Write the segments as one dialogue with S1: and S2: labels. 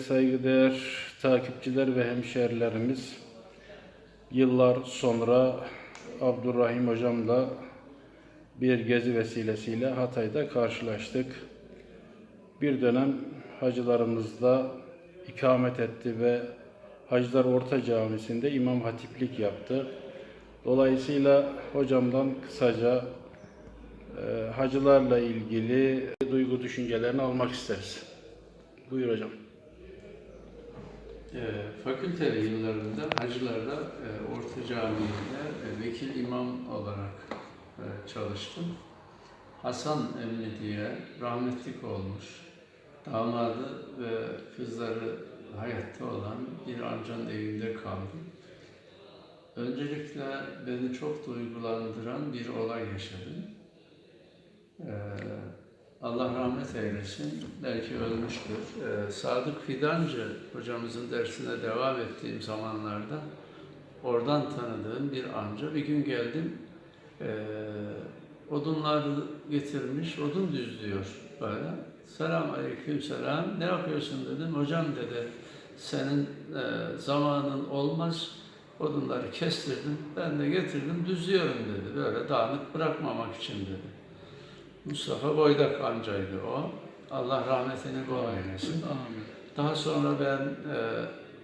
S1: Saygıdeğer takipçiler ve hemşerilerimiz, yıllar sonra Abdurrahim Hocam'la bir gezi vesilesiyle Hatay'da karşılaştık. Bir dönem hacılarımızda ikamet etti ve Hacılar Orta Camisi'nde imam hatiplik yaptı. Dolayısıyla hocamdan kısaca e, hacılarla ilgili duygu düşüncelerini almak isteriz. Buyur hocam.
S2: E, fakülteli yıllarında hacılarda e, Orta Camii'de e, vekil imam olarak e, çalıştım. Hasan Emmi diye rahmetlik olmuş. Damadı ve kızları hayatta olan bir amcanın evinde kaldım. Öncelikle beni çok duygulandıran bir olay yaşadım. Allah rahmet eylesin. Belki ölmüştür. Ee, Sadık Fidancı hocamızın dersine devam ettiğim zamanlarda oradan tanıdığım bir amca. Bir gün geldim. Ee, odunları getirmiş, odun düzlüyor böyle. Selam aleyküm selam. Ne yapıyorsun dedim. Hocam dedi senin e, zamanın olmaz. Odunları kestirdim. Ben de getirdim düzlüyorum dedi. Böyle dağınık bırakmamak için dedi. Mustafa Boydak amcaydı o. Allah rahmetini bol eylesin.
S1: Amin.
S2: Daha sonra ben e,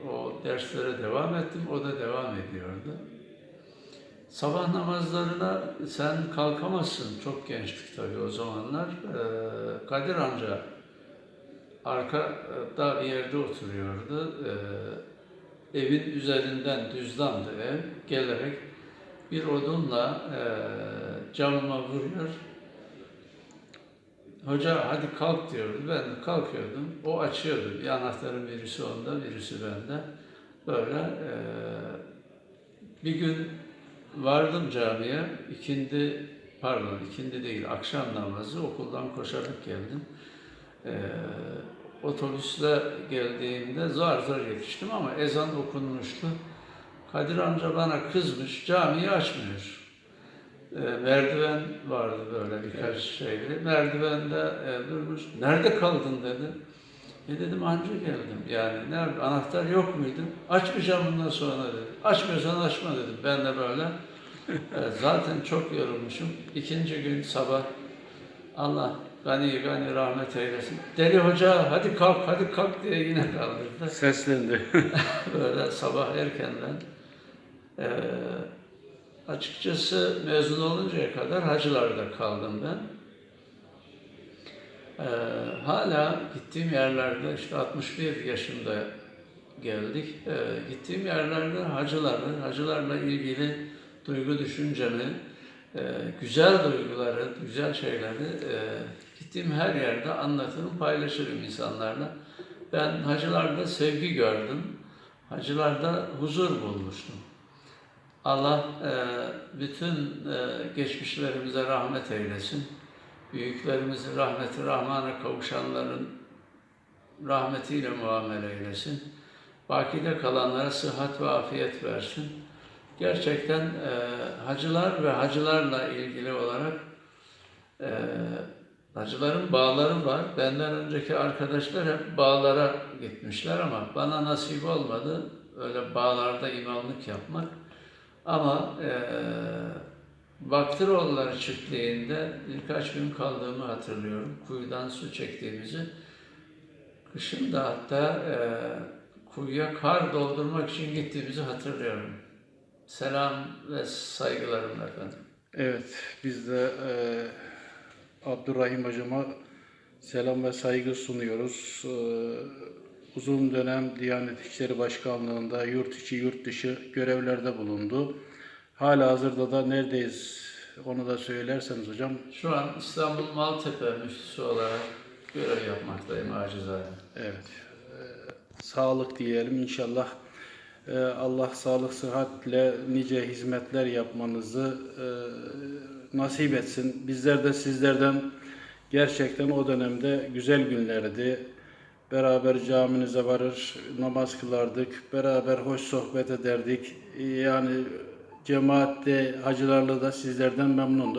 S2: o derslere devam ettim, o da devam ediyordu. Sabah namazlarına sen kalkamazsın, çok gençtik tabii o zamanlar. E, Kadir amca arkada bir yerde oturuyordu. E, evin üzerinden düzlandı ev, gelerek bir odunla e, camıma vuruyor. Hoca hadi kalk diyordu. Ben de kalkıyordum. O açıyordu. Bir anahtarın birisi onda, birisi bende. Böyle eee, bir gün vardım camiye. ikindi pardon ikindi değil akşam namazı okuldan koşarak geldim. Eee otobüsle geldiğimde zar zar yetiştim ama ezan okunmuştu. Kadir amca bana kızmış, camiyi açmıyor. E, merdiven vardı böyle birkaç şeyli. Merdivende e, durmuş. Nerede kaldın dedi. E dedim anca geldim. Yani nerede? Anahtar yok muydu? Açmayacağım bundan sonra dedi. Açmıyorsan açma dedim. Ben de böyle. e, zaten çok yorulmuşum. İkinci gün sabah Allah gani gani rahmet eylesin. Deli hoca hadi kalk hadi kalk diye yine kaldırdı.
S1: Seslendi.
S2: böyle sabah erkenden. Ee, açıkçası mezun oluncaya kadar hacılarda kaldım ben. Ee, hala gittiğim yerlerde işte 61 yaşında geldik. Ee, gittiğim yerlerde hacıları, hacılarla ilgili duygu düşüncemi, e, güzel duyguları, güzel şeyleri e, gittiğim her yerde anlatırım, paylaşırım insanlarla. Ben hacılarda sevgi gördüm. Hacılarda huzur bulmuştum. Allah e, bütün e, geçmişlerimize rahmet eylesin. Büyüklerimizi rahmeti rahmana kavuşanların rahmetiyle muamele eylesin. Bakide kalanlara sıhhat ve afiyet versin. Gerçekten e, hacılar ve hacılarla ilgili olarak e, hacıların bağları var. Benden önceki arkadaşlar hep bağlara gitmişler ama bana nasip olmadı öyle bağlarda imamlık yapmak. Ama e, Baktıroğulları çiftliğinde birkaç gün kaldığımı hatırlıyorum. Kuyudan su çektiğimizi. Kışın da hatta e, kuyuya kar doldurmak için gittiğimizi hatırlıyorum. Selam ve saygılarım efendim.
S1: Evet, biz de e, Abdurrahim hocama selam ve saygı sunuyoruz. E, uzun dönem Diyanet İşleri Başkanlığı'nda yurt içi yurt dışı görevlerde bulundu. Hala hazırda da neredeyiz onu da söylerseniz hocam.
S2: Şu an İstanbul Maltepe müftüsü olarak görev yapmaktayım acizane.
S1: Evet. e, sağlık diyelim inşallah. e, Allah sağlık sıhhatle nice hizmetler yapmanızı e, nasip etsin. Bizler de sizlerden gerçekten o dönemde güzel günlerdi. Beraber caminize varır, namaz kılardık, beraber hoş sohbet ederdik. Yani cemaatte, hacılarla da sizlerden memnunduk.